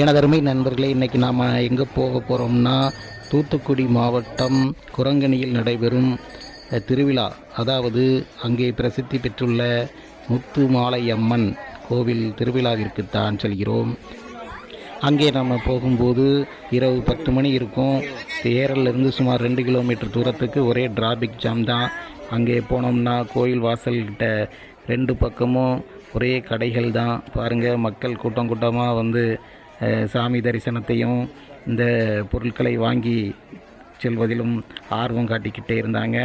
எனதருமை நண்பர்களே இன்றைக்கி நாம் எங்கே போக போகிறோம்னா தூத்துக்குடி மாவட்டம் குரங்கணியில் நடைபெறும் திருவிழா. அதாவது அங்கே பிரசித்தி பெற்றுள்ள முத்து மாலை அம்மன் கோவில் திருவிழாவிற்கு தான் செல்கிறோம். அங்கே நம்ம போகும்போது இரவு பத்து மணி இருக்கும். ஏரல்ல இருந்து சுமார் ரெண்டு கிலோமீட்டர் தூரத்துக்கு ஒரே டிராபிக் ஜாம் தான். அங்கே போனோம்னா கோயில் வாசல்கிட்ட ரெண்டு பக்கமும் ஒரே கடைகள் தான். பாருங்கள் மக்கள் கூட்டம் கூட்டமாக வந்து சாமி தரிசனத்தையும் இந்த பொருட்களை வாங்கி செல்வதிலும் ஆர்வம் காட்டிக்கிட்டே இருந்தாங்க.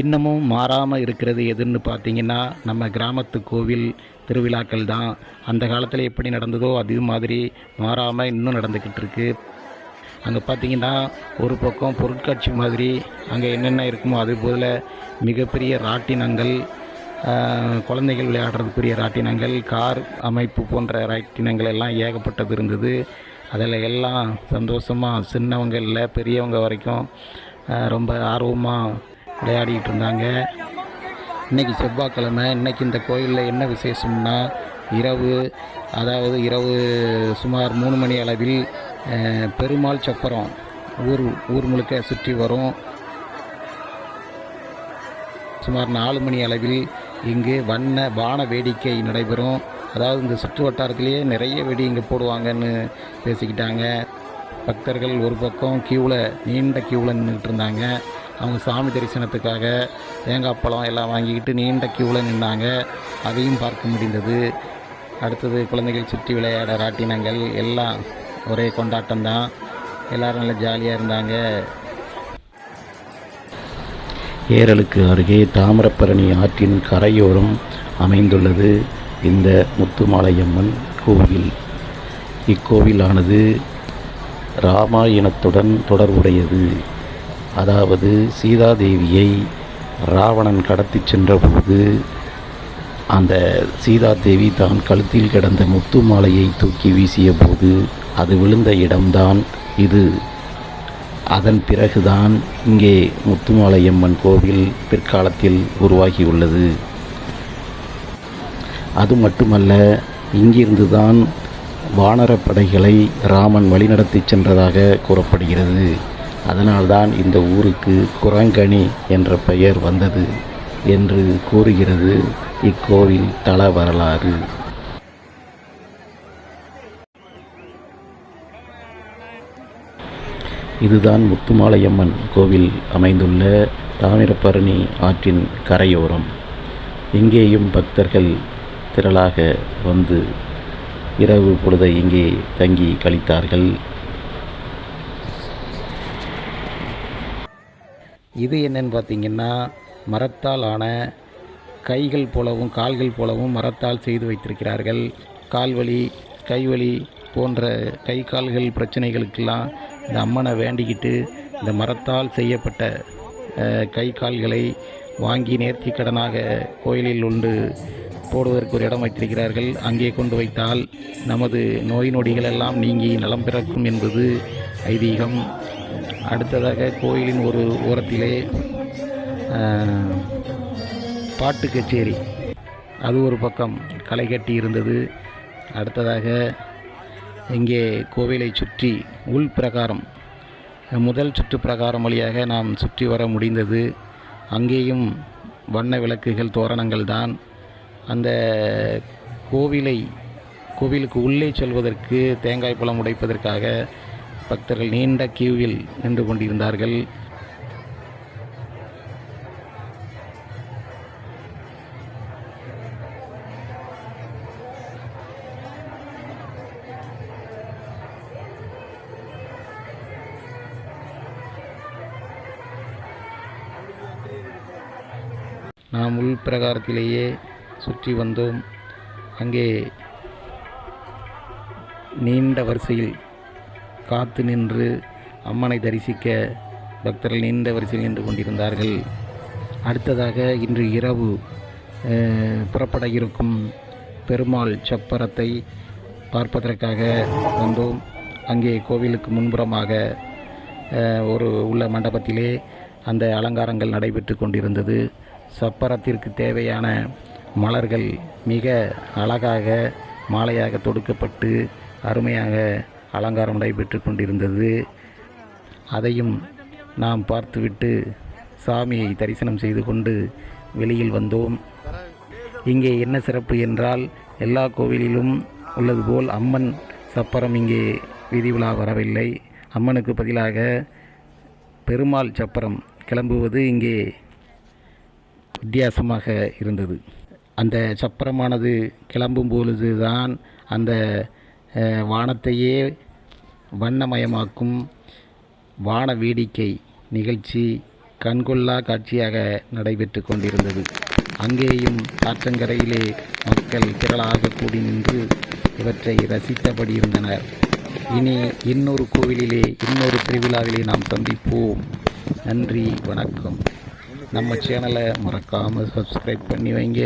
இன்னமும் மாறாமல் இருக்கிறது எதுன்னு பார்த்தீங்கன்னா நம்ம கிராமத்து கோவில் திருவிழாக்கள் தான். அந்த காலத்தில் எப்படி நடந்ததோ அதே மாதிரி மாறாமல் இன்னும் நடந்துக்கிட்டு இருக்கு. அங்கே பார்த்தீங்கன்னா ஒரு பக்கம் பொருட்காட்சி மாதிரி அங்கே என்னென்ன இருக்குமோ அது போல் மிகப்பெரிய ராட்டினங்கள் குழந்தைகள் விளையாடுறதுக்குரிய ராட்டினங்கள் கார் அமைப்பு போன்ற ராட்டினங்கள் எல்லாம் ஏகப்பட்டது இருந்தது அதில் எல்லாம் சந்தோஷமாக சின்னவங்களில் பெரியவங்க வரைக்கும் ரொம்ப ஆர்வமாக விளையாடிக்கிட்டு இருந்தாங்க. இன்றைக்கி செவ்வாய்க்கிழமை இன்றைக்கி இந்த கோயிலில் என்ன விசேஷம்னா இரவு அதாவது இரவு சுமார் மூணு மணி அளவில் பெருமாள் சக்கரம் ஊர் ஊர் முழுக்க சுற்றி வரும். சுமார் நாலு மணி அளவில் இங்கு வண்ண வான வேடிக்கை நடைபெறும். அதாவது இந்த சுற்று வட்டாரத்திலேயே நிறைய வெடி இங்கே போடுவாங்கன்னு பேசிக்கிட்டாங்க. பக்தர்கள் ஒரு பக்கம் கியூவில் நீண்ட கியூவில் நின்றுட்டு இருந்தாங்க. அவங்க சாமி தரிசனத்துக்காக தேங்காய் பழம் எல்லாம் வாங்கிக்கிட்டு நீண்ட கியூவில் நின்றாங்க அதையும் பார்க்க முடிந்தது. அடுத்தது குழந்தைகள் சுற்றி விளையாட ராட்டினங்கள் எல்லாம் ஒரே கொண்டாட்டம் தான் எல்லோரும் நல்லா ஜாலியாக இருந்தாங்க. ஏரலுக்கு அருகே தாமிரபரணி ஆற்றின் கரையோரம் அமைந்துள்ளது இந்த முத்துமாலையம்மன் கோவில். இக்கோவிலானது ராமாயணத்துடன் தொடர்புடையது. அதாவது சீதாதேவியை ராவணன் கடத்திச் சென்றபோது அந்த சீதாதேவி தான் கழுத்தில் கிடந்த முத்து மாலையை தூக்கி வீசிய போது அது விழுந்த இடம்தான் இது. அதன் பிறகுதான் இங்கே முத்துமாலையம்மன் கோவில் பிற்காலத்தில் உருவாகியுள்ளது. அது மட்டுமல்ல இங்கிருந்து தான் வானரப்படைகளை ராமன் வழிநடத்திச் சென்றதாக கூறப்படுகிறது. அதனால்தான் இந்த ஊருக்கு குரங்கணி என்ற பெயர் வந்தது என்று கூறுகிறது இக்கோவில் தல வரலாறு. இதுதான் முத்துமாலையம்மன் கோவில் அமைந்துள்ள தாமிரபரணி ஆற்றின் கரையோரம். இங்கேயும் பக்தர்கள் திரளாக வந்து இரவு பொழுதை இங்கே தங்கி கழித்தார்கள். இது என்னன்னு பார்த்தீங்கன்னா மரத்தால் ஆன கைகள் போலவும் கால்கள் போலவும் மரத்தால் செய்து வைத்திருக்கிறார்கள். கால்வலி கைவலி போன்ற கை கால்கள் பிரச்சனைகளுக்கெல்லாம் இந்த அம்மனை வேண்டிக்கிட்டு இந்த மரத்தால் செய்யப்பட்ட கை கால்களை வாங்கி நேர்த்தி கடனாக கோயிலில் உண்டு போடுவதற்கு ஒரு இடம் வைத்திருக்கிறார்கள். அங்கே கொண்டு வைத்தால் நமது நோய் நொடிகள் எல்லாம் நீங்கி நலம் பிறக்கும் என்பது ஐதீகம். அடுத்ததாக கோயிலின் ஒரு ஓரத்திலே பாட்டு கச்சேரி. அது ஒரு பக்கம் களை கட்டி இருந்தது. அடுத்ததாக இங்கே கோவிலை சுற்றி உள் பிரகாரம் முதல் சுற்று பிரகாரம் வழியாக நாம் சுற்றி வர முடிந்தது. அங்கேயும் வண்ண விளக்குகள் தோரணங்கள் தான். அந்த கோவிலை கோவிலுக்கு உள்ளே செல்வதற்கு தேங்காய் பழம் உடைப்பதற்காக பக்தர்கள் நீண்ட கியூவில் நின்று கொண்டிருந்தார்கள். நாம் உள் பிரகாரத்திலேயே சுற்றி வந்தோம். அங்கே நீண்ட வரிசையில் காத்து நின்று அம்மனை தரிசிக்க பக்தர்கள் நீண்ட வரிசையில் நின்று கொண்டிருந்தார்கள். அடுத்ததாக இன்று இரவு புறப்பட இருக்கும் பெருமாள் சப்பரத்தை பார்ப்பதற்காக வந்தோம். அங்கே கோவிலுக்கு முன்புறமாக ஒரு உள்ள மண்டபத்திலே அந்த அலங்காரங்கள் நடைபெற்று கொண்டிருந்தது. சப்பரத்திற்கு தேவையான மலர்கள் மிக அழகாக மாலையாக தொடுக்கப்பட்டு அருமையாக அலங்காரம் நடைபெற்று கொண்டிருந்தது. அதையும் நாம் பார்த்துவிட்டு சாமியை தரிசனம் செய்து கொண்டு வெளியில் வந்தோம். இங்கே என்ன சிறப்பு என்றால் எல்லா கோவிலிலும் உள்ளது போல் அம்மன் சப்பரம் இங்கே விதிவிழா வரவில்லை. அம்மனுக்கு பதிலாக பெருமாள் சப்பரம் கிளம்புவது இங்கே வித்தியாசமாக இருந்தது. அந்த சப்பரமானது கிளம்பும் பொழுது தான் அந்த வானத்தையே வண்ணமயமாக்கும் வான வேடிக்கை நிகழ்ச்சி கண்கொள்ளா காட்சியாக நடைபெற்று கொண்டிருந்தது. அங்கேயும் ஆற்றங்கரையிலே மக்கள் திரளாக கூடி நின்று இவற்றை ரசித்தபடி இருந்தனர். இனி இன்னொரு கோவிலிலே இன்னொரு திருவிழாவிலே நாம் சந்திப்போம். நன்றி வணக்கம். நம்ம சேனலை மறக்காமல் சப்ஸ்கிரைப் பண்ணி வைங்க.